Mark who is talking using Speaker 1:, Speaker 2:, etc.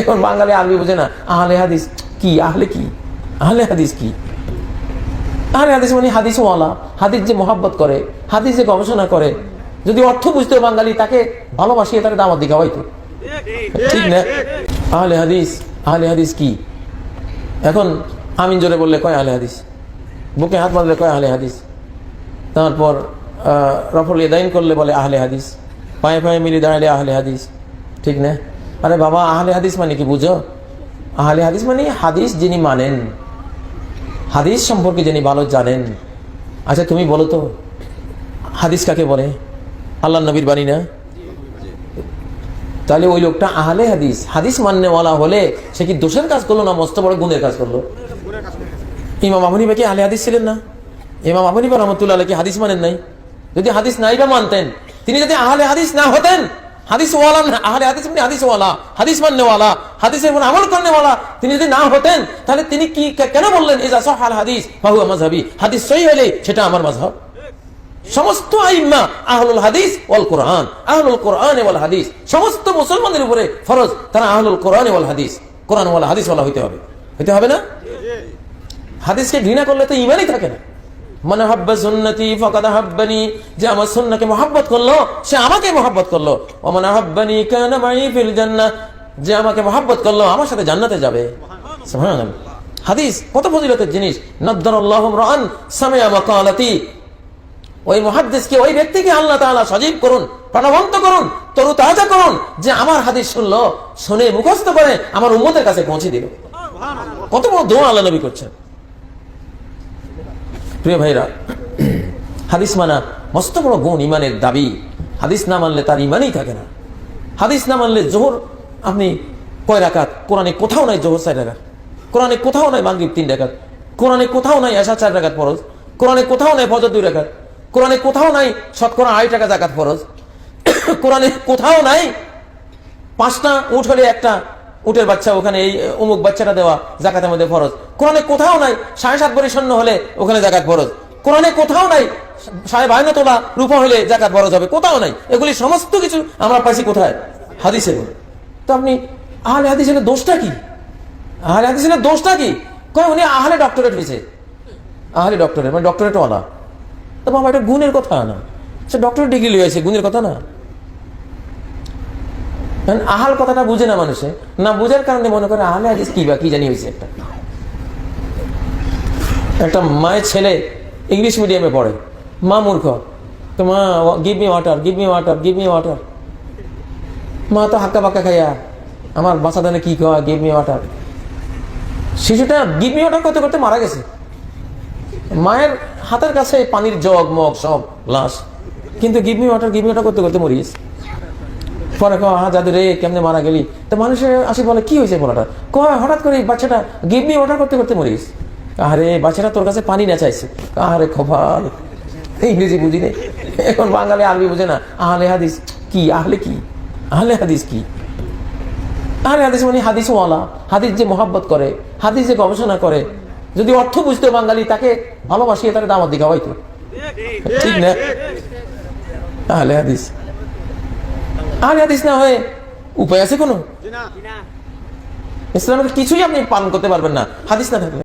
Speaker 1: এখন বাঙালি আরবি বোঝে না, আহলে হাদিস কি, আহলে কি? আহলে হাদিস কি? আহলে হাদিস মানে হাদিস ওয়ালা, হাদিস যে মোহাব্বত করে, হাদিস যে গবেষণা করে। যদি অর্থ বুঝতে বাঙালি তাকে ভালোবাসিয়ে তাকে দামাত দিকে হয়তো ঠিক না? আহলে হাদিস আহলে হাদিস কি? এখন আমিন জোরে বললে কয় আহলে হাদিস? বুকে হাত বাঁধলে কয় আহলে হাদিস? তারপর রফল ইদাইন করলে বলে আহলে হাদিস। পায়ে পায়ে মিলে দাঁড়ালে আহলে হাদিস। ঠিক না? আরে বাবা, আহলে হাদিস মানে কি বুঝো? আহলে হাদিস মানে হাদিস যিনি মানেন। হাদিস সম্পর্কে যিনি ভালো জানেন। আচ্ছা তুমি বলো তো, হাদিস কাকে বলে? আল্লাহ নবীর বাণী না? তাহলে ওই লোকটা আহলে হাদিস। হাদিস মান্যওয়ালা হলে সে কি দোষের কাজ করল না মস্ত বড় গুণের কাজ করল? ইমাম আবনী কি আহলে হাদিস ছিলেন না? ইমাম আবনী বা রহমতুল্লাহ কি হাদিস মানেন নাই? যদি হাদিস নাই বা মানতেন, তিনি যদি আহলে হাদিস না হতেন হাদিস আহলে হাদিস মানে হাদিস ওয়ালা হাদিস হাদিসের উপর আমল করনেওয়ালা তিনি যদি না হতেন তাহলে তিনি কি কেন বললেন ইজা সহাল হাদিস বাহু মাযহাবি? হাদিস সহি হলে সেটা আমার মাযহাব। সমস্ত আইম্মা আহলুল হাদিস ওয়াল কোরআন আহলুল কোরআন ওয়াল হাদিস সমস্ত মুসলমানদের উপরে ফরজ তারা আহলুল কোরআন ওয়াল হাদিস কোরআন ওয়াল হাদিস ওয়ালা হইতে হবে। হইতে হবে না? হাদিসকে ঘৃণা করলে তো ইমানই থাকে না। সুন্নতি যে আমার করল, সে আমাকে করল। ও কেন যে আমাকে করল, আমার সাথে যাবে। হাদিস, কত জিনিস। নদ্দারাল্লাহু রান ওই ওই ব্যক্তিকে আল্লাহ সজীব করুন, প্রাণবন্ত করুন তরু তাজা করুন, যে আমার হাদিস শুনলো, শুনে মুখস্থ করে আমার উম্মতের কাছে পৌঁছে দিল। কত বড় দোয়া আল্লাহ নবী করছেন। প্রিয় ভাইরা, হাদিস মানা মস্ত বড় গুণ ইমানের দাবি। হাদিস না মানলে তার ইমানই থাকে না। হাদিস না মানলে জোহর আপনি কয় রাকাত? কোরআনে কোথাও নাই জোহর চার রাকাত। কোরআনে কোথাও নাই মাগরিব তিন রাকাত। কোরআনে কোথাও নাই আশা চার রাকাত ফরজ। কোরআনে কোথাও নাই ফজর দুই রাকাত। কোরআনে কোথাও নাই শতকরা আড়াই টাকা জাকাত ফরজ। কোরআনে কোথাও নাই পাঁচটা উঠ হলে একটা উটের বাচ্চা ওখানে এই অমুক বাচ্চাটা দেওয়া জাকাতের মধ্যে ফরজ। কোরআনে কোথাও নাই, সাড়ে সাত সৈন্য হলে ওখানে জাকাত ফরজ। কোরআনে কোথাও নাই, সাড়ে বায়ান্ন তোলা রূপা হলে জাকাত ফরজ হবে, কোথাও নাই। এগুলি সমস্ত কিছু আমরা পাইছি কোথায়? হাদিসে। তো আপনি আহলে হাদিসের দোষটা কি? আহলে হাদিস হলে দোষটা কি? কয় উনি আহলে ডক্টরেট হয়েছে আহলে ডক্টরেট মানে ডক্টরেট ওয়ালা তো বাবা, এটা গুণের কথা না। সে ডক্টরেট ডিগ্রি লিয়েছে গুণের কথা না। কারণ আহাল কথাটা বুঝে না মানুষে। না বুঝার কারণে মনে করে, আহলে হাদিস কি বা কি জানি হয়েছে একটা। একটা মায়ের ছেলে ইংলিশ মিডিয়ামে পড়ে। মা মূর্খ। তো মা give me water give me water give me water মা তো হাক্কা পাক্কা খাইয়া, আমার বাসা দানে কি খাওয়া গিভ মি ওয়াটার শিশুটা গিভ মি ওয়াটার করতে করতে মারা গেছে। মায়ের হাতের কাছে পানির জগ, মগ সব, লাশ। কিন্তু give me water give me water করতে করতে মরিয়েছে পরে কয় হ্যাঁ দাদু রে, কেমনে মারা গেলি? তো মানুষের আসি বলে, কি হয়েছে বলাটা? কয়, হঠাৎ করে বাচ্চাটা গিভনি অর্ডার করতে করতে মরিস। আরে বাচ্চাটা তোর কাছে পানি না চাইছে। আরে খোফাল ইংরেজি বুঝি নেই এখন বাঙালি আরবি বুঝে না। আহলে হাদিস কি? আহলে কি? আহলে হাদিস কি? আহলে হাদিস মানে হাদিস ওয়ালা। হাদিস যে মোহাব্বত করে, হাদিস যে গবেষণা করে। যদি অর্থ বুঝতে বাঙালি, তাকে ভালোবাসিয়ে তাকে দামাত দিকে হয়তো। ঠিক না? আহলে হাদিস। আহলে হাদিস না হয়ে উপায় আছে কোনো? ইসলামের কিছুই আপনি পান করতে পারবেন না হাদিস না থাকলে।